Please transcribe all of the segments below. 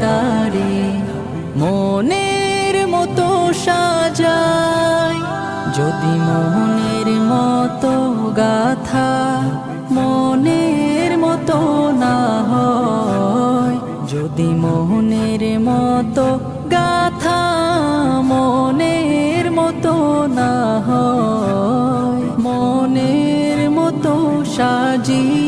তারে মনের মতো সাজাই। যদি মনের মতো গাথা মনের মতো না হয়। যদি মোহনের মতো গাথা মনের মতো না হয়। মনের মতো সাজিয়ে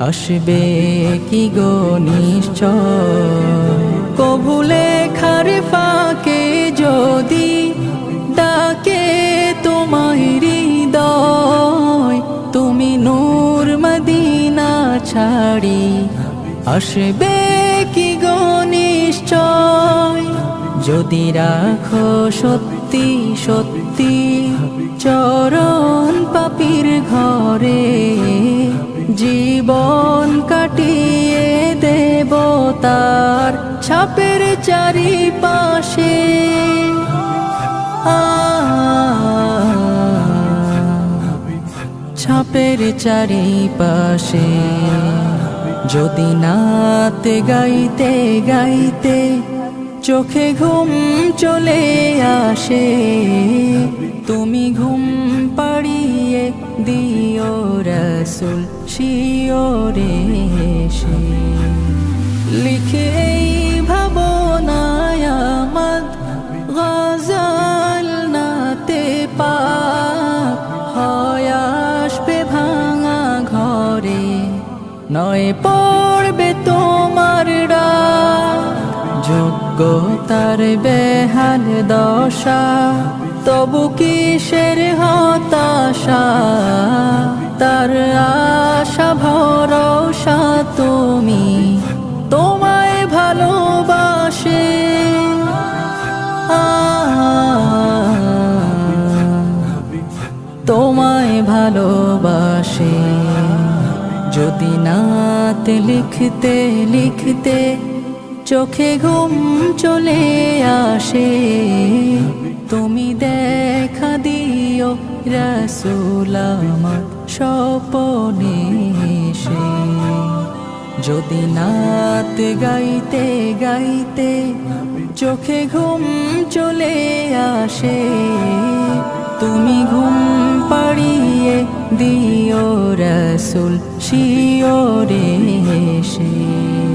আসবে কি গো নিশ্চয়? কভু লেখার ফাঁকে যদি ডাকে তোমায় হৃদয়, তুমি নূর মদিনা ছাড়ি। আসবে কি গো নিশ্চয়? যদি রাখো সত্যি সত্যি চরণ পাপির ঘরে জীবন কাটিয়ে দেব তার ছাপের চারিপাশে। ছাপের চারিপাশে। যদি নাতে গাইতে গাইতে চোখে ঘুম চলে আসে, তুমি ঘুম পাড়িয়ে দিও রসুল। শিওরে সে। লিখে নয় পড়বে তোমার রাত যোগ্যতার বেহাল দশা। তবু কিসের হতাশা? যদি নাতে লিখতে লিখতে চোখে ঘুম চলে আসে, তুমি দেখা দিও রসুল আমার স্বপনে সে যদি নাত গাইতে গাইতে চোখে ঘুম চলে আসে, তুমি ঘুম পাড়িয়ে দিও রসুল শিওরে সে